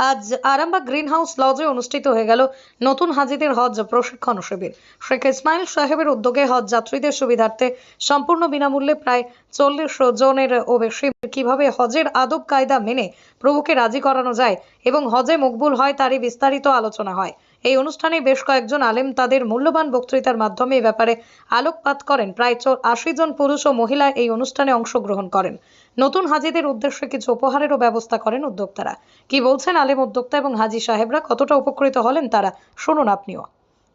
আজ Arambagh green house লজে অনুষ্ঠিত হয়ে গেল নতুন হাজিদের হজ প্রশিক্ষণ শিবির। শেখ ইসমাইল সাহেবের উদ্যোগে হজ যাত্রীদের সুবিধার্থে সম্পূর্ণ বিনামূল্যে প্রায় চল্লিশ জনের ও বেশি কীভাবে হজের আদব কায়দা মেনে প্রভুকে রাজি করানো যায় এবং হজে মকবুল হয় তারই বিস্তারিত আলোচনা হয়। এই অনুষ্ঠানে বেশ কয়েকজন আলেম তাদের মূল্যবান বক্তৃতার মাধ্যমে এ ব্যাপারে আলোকপাত করেন। প্রায় আশি জন পুরুষ ও মহিলা এই অনুষ্ঠানে অংশগ্রহণ করেন। নতুন হাজিদের উদ্দেশ্যে কিছু উপহারেরও ব্যবস্থা করেন উদ্যোক্তারা। কি বলছেন আলেম উদ্যোক্তা এবং হাজি সাহেবরা? কতটা উপকৃত হলেন তারা? শুনুন আপনিও।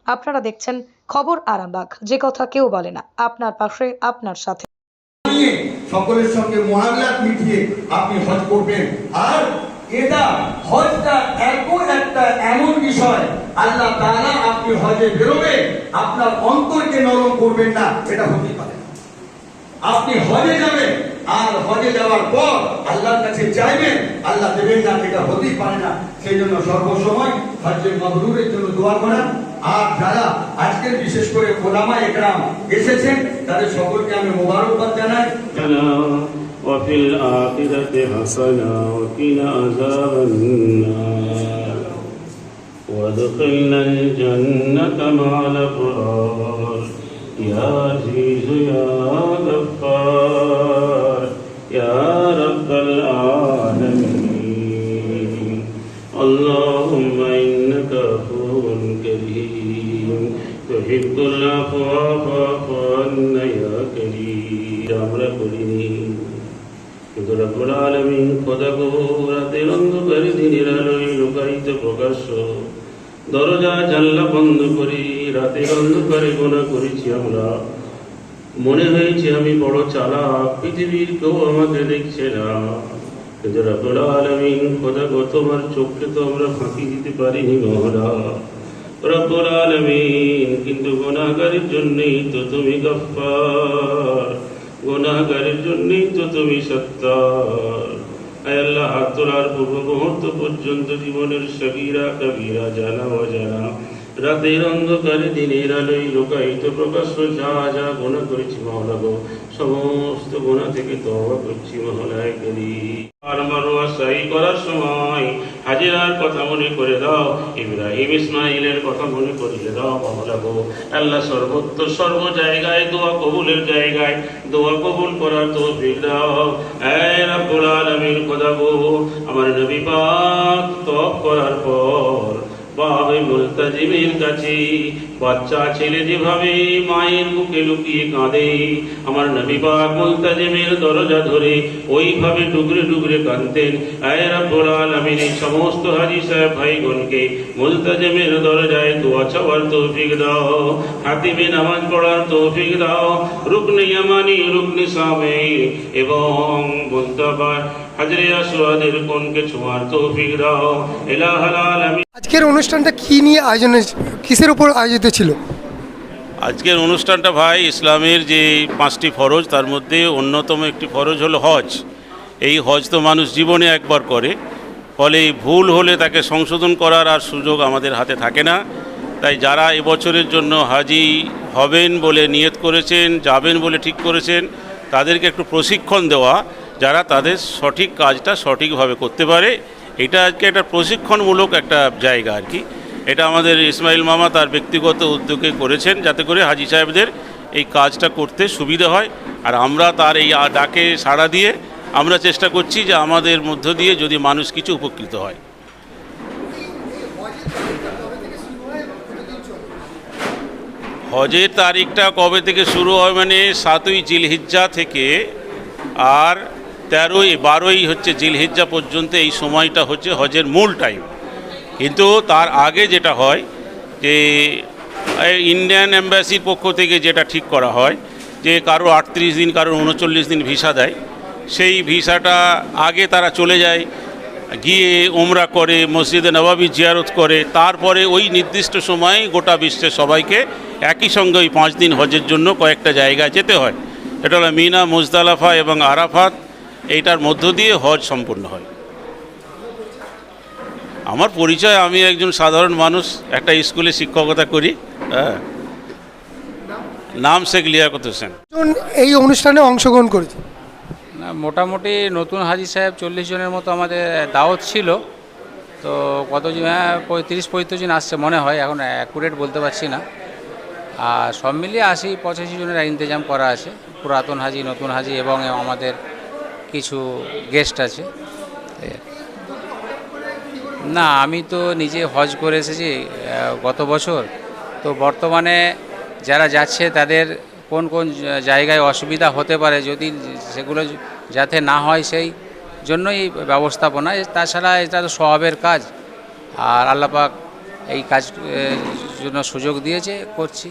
আপনারা দেখছেন খবর আরামবাগ। যে কথা কেউ বলে না, আপনার পাশে, আপনার সাথে। সকলের সঙ্গে মহাবিলাত মিটিয়ে আপনি হজ করবেন। আর এটা হজটা বিষয় আল্লাহ তাআলা আপনি হজে বেরোবেন আপনার অন্তরকে নরম করবেন না এটা হতে পারে না। আপনি হজে যাবেন আর হজে যাওয়ার পর আল্লাহর কাছে চাইবেন আল্লাহ দেবেন না এটা হতেই পারে না সেই জন্য সর্বসময় হজ্জে মাবরুরের জন্য দোয়া করা আর যারা আজকের বিশেষ করে ওলামা একরাম এসেছেন তাদের সকলকে আমি মোবারকবাদ জানাই حسنة وفي الآخرة حسنة وقنا عذاب النار وادخلنا الجنة مع الأبرار يا عزيز يا غفار يا رب العالمين اللهم إنك عفو كريم تحب العفو فاعف عنا يا كريم আমরা করিনি কিন্তু রব্বুল আলামিন খোদা গো রাতের অন্ধকারে দিনের আলোয় লুকায়িত প্রকাশ্য দরজা জানলা বন্ধ করি, রাতে অন্ধকারে গোনা করেছি আমরা। মনে হয়েছে আমি বড় চালাক, পৃথিবীর কেউ আমাকে দেখছে না। কিন্তু আলামিন তো আমরা ফাঁকি দিতে পারিনি আলামিন, কিন্তু গুনাহগারের জন্যই তো তুমি তো তুমি সত্তার। আল্লাহ হাত তোলার পূর্ব মুহূর্ত পর্যন্ত জীবনের সবিরা কবিরা জানা অজানা। রাতের অন্ধকারে দিনের আলোয় লোকায়িত প্রকাশ্য যা যা গোনা করেছি মহলা গো সমস্ত গোনা থেকে তওবা করছি মহলায় করি আর মারোয়া সাই করার সময় হাজিরার কথা মনে করে দাও, ইব্রাহিম ইসমাইলের কথা মনে করিয়ে দাও মহলা গো আল্লাহ সর্বত্র সর্ব জায়গায় দোয়া কবুলের জায়গায় দোয়া কবুল করার দাও। রাব্বুল আলামিন, খোদা আমার নবী পাক তওব করার পর বাবে মুলতাজিমের কাছে। বাচ্চা ছেলে দরজা দোয়া তৌফিক দাও, হাতিমে নামাজ পড়ার তৌফিক দাও, রুকনে ইয়ামানি, রুকনে সামে এবং মুস্তাফা হাজরে আসওয়াদের কোনকে ছোঁয়ার তৌফিক দাও ইলাহাল আলামিন। আজকের অনুষ্ঠানটা কি নিয়ে আয়োজন কিসের উপর আয়োজিত ছিল? আজকের অনুষ্ঠানটা ভাই ইসলামের যে পাঁচটি ফরজ তার মধ্যে অন্যতম একটি ফরজ হলো হজ। এই হজ তো মানুষ জীবনে একবার করে ফলে ভুল হলে তাকে সংশোধন করার আর সুযোগ আমাদের হাতে থাকে না। তাই যারা এবছরের জন্য হাজি হবেন বলে নিয়ত করেছেন যাবেন বলে ঠিক করেছেন তাদেরকে একটু প্রশিক্ষণ দেওয়া যারা তাদের সঠিক কাজটা সঠিকভাবে করতে পারে, এটা আজকে একটা প্রশিক্ষণমূলক একটা জায়গা আর কি। এটা আমাদের ইসমাইল মামা তার ব্যক্তিগত উদ্যোগে করেছেন, যাতে করে হাজি সাহেবদের এই কাজটা করতে সুবিধা হয়। আর আমরা তার এই ডাকে সাড়া দিয়ে আমরা চেষ্টা করছি যে আমাদের মধ্য দিয়ে যদি মানুষ কিছু উপকৃত হয়। হজের তারিখটা কবে থেকে শুরু হয়? মানে সাতই জিলহিজ্জা থেকে। আর তেরোই, বারোই হচ্ছে জিলহিজ্জা পর্যন্ত এই সময়টা হচ্ছে হজের মূল টাইম কিন্তু তার আগে যেটা হয় যে ইন্ডিয়ান এম্বাসির পক্ষ থেকে যেটা ঠিক করা হয় যে, কারও আটত্রিশ দিন, কারও উনচল্লিশ দিন ভিসা দেয়। সেই ভিসাটা আগে তারা চলে যায়, গিয়ে ওমরা করে, মসজিদে নবাবী জিয়ারত করে, তারপরে ওই নির্দিষ্ট সময়ে গোটা বিশ্বের সবাইকে একই সঙ্গে ওই পাঁচ দিন হজের জন্য কয়েকটা জায়গায় যেতে হয়। এটা হলো মিনা, মুজদালাফা এবং আরাফাত। এইটার মধ্য দিয়ে হজ সম্পূর্ণ হয়। আমার পরিচয় আমি একজন সাধারণ মানুষ একটা স্কুলে শিক্ষকতা করি হ্যাঁ। নাম শেখ লিয়াকত হোসেন। এই অনুষ্ঠানে অংশগ্রহণ করেছে না মোটামুটি নতুন হাজি সাহেব চল্লিশ জনের মতো আমাদের দাওয়াত ছিল। তো কতজন হ্যাঁ পঁয়ত্রিশ পঁয়ত্রিশ জন আসছে মনে হয় এখন অ্যাকুরেট বলতে পারছি না। আর সব মিলিয়ে আশি পঁচাশি জনের ইন্তজাম করা আছে। পুরাতন হাজি নতুন হাজি এবং আমাদের কিছু গেস্ট আছে। না, আমি তো নিজে হজ করে এসেছি গত বছর। তো বর্তমানে যারা যাচ্ছে, তাদের কোন কোন জায়গায় অসুবিধা হতে পারে, যদি সেগুলো যাতে না হয়, সেই জন্যই ব্যবস্থাপনা। তাছাড়া এটা তো স্বভাবের কাজ। আর আল্লাপাক এই কাজ জন্য সুযোগ দিয়েছে, করছি।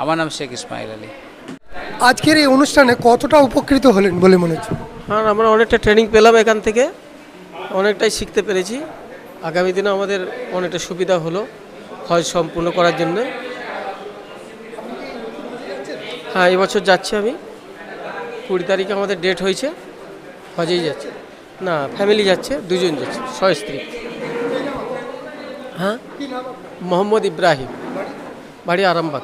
আমার নাম শেখ ইসমাইল আলী। আজকের এই অনুষ্ঠানে কতটা উপকৃত হলেন বলে মনে হচ্ছে? আর আমরা অনেকটা ট্রেনিং পেলাম এখান থেকে। অনেকটাই শিখতে পেরেছি। আগামী দিনে আমাদের অনেকটা সুবিধা হলো হজ সম্পূর্ণ করার জন্য। হ্যাঁ এবছর যাচ্ছি আমি। কুড়ি তারিখে আমাদের ডেট হয়েছে। হজেই যাচ্ছে। না ফ্যামিলি যাচ্ছে, দুজন যাচ্ছে, ছয় স্ত্রী। হ্যাঁ? মোহাম্মদ ইব্রাহিম। বাড়ি আরামবাগ।